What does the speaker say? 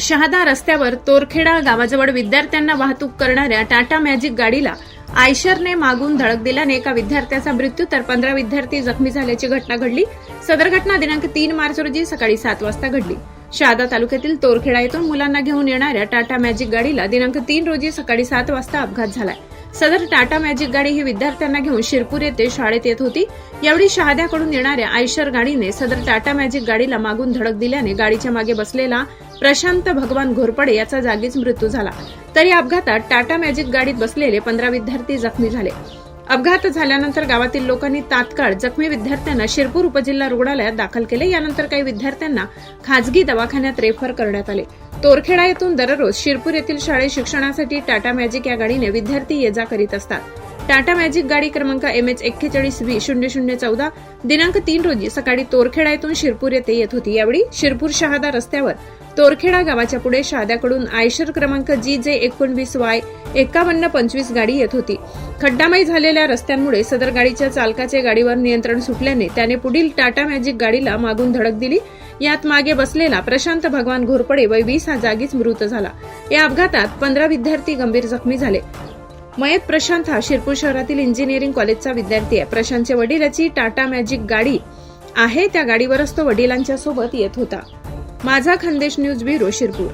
शहादा रस्त्यावर तोरखेडा गावाजवळ विद्यार्थ्यांना वाहतूक करणाऱ्या टाटा मॅजिक गाडीला आयशरने मागून धडक दिल्याने एका विद्यार्थ्याचा मृत्यू तर पंधरा विद्यार्थी जखमी झाल्याची घटना घडली. सदर घटना दिनांक तीन मार्च रोजी सकाळी सात वाजता घडली. शहादा तालुक्यातील तोरखेडा येथून मुलांना घेऊन येणाऱ्या टाटा मॅजिक गाडीला दिनांक तीन रोजी सकाळी सात वाजता अपघात झालाय सदर टाटा मॅजिक गाडी ही विद्यार्थ्यांना घेऊन शिरपूर येथे शाळेत येत होती. यावेळी शहाद्याकडून येणाऱ्या आयशर गाडीने सदर टाटा मॅजिक गाडीला मागून धडक दिल्याने गाडीच्या मागे बसलेला प्रशांत भगवान घोरपडे याचा जागीच मृत्यू झाला. तर या अपघातात टाटा मॅजिक गाडीत बसलेले पंधरा विद्यार्थी जखमी झाले. अपघात झाल्यानंतर गावातील लोकांनी तात्काळ जखमी विद्यार्थ्यांना शिरपूर उपजिल्हा रुग्णालयात दाखल केले. यानंतर काही विद्यार्थ्यांना खाजगी दवाखान्यात रेफर करण्यात आले. तोरखेडा येथून दररोज शिरपूर येथील शाळेत शिक्षणासाठी टाटा मॅजिक या गाडीने विद्यार्थी ये जा करीत असतात. टाटा मॅजिक गाडी क्रमांक एम एच एक्केचाळीस व्ही शून्य शून्य चौदा दिनांक तीन रोजी सकाळी तोरखेडा येथून शिरपूर येथे येत होती. यावेळी शिरपूर शहादा रस्त्यावर तोरखेडा गावाच्या पुढे शहाद्याकडून आयशर क्रमांक जी जे एकोणवीस वाय एकावन्न पंचवीस गाडी येत होती. खड्डामय झालेल्या रस्त्यांमुळे सदर गाडीच्या चालकाचे गाडीवर नियंत्रण सुटल्याने त्याने पुढील टाटा मॅजिक गाडीला मागून धडक दिली. यात मागे बसलेला प्रशांत भगवान घोरपडे वय वीस हा जागीच मृत झाला. या अपघातात पंधरा विद्यार्थी गंभीर जखमी झाले. मयत प्रशांत हा शिरपूर शहरातील इंजिनिअरिंग कॉलेजचा विद्यार्थी आहे. प्रशांतच्या वडिलाची टाटा मॅजिक गाडी आहे. त्या गाडीवरच तो वडिलांच्या सोबत येत होता. माझा खानदेश न्यूज ब्युरो शिरपूर.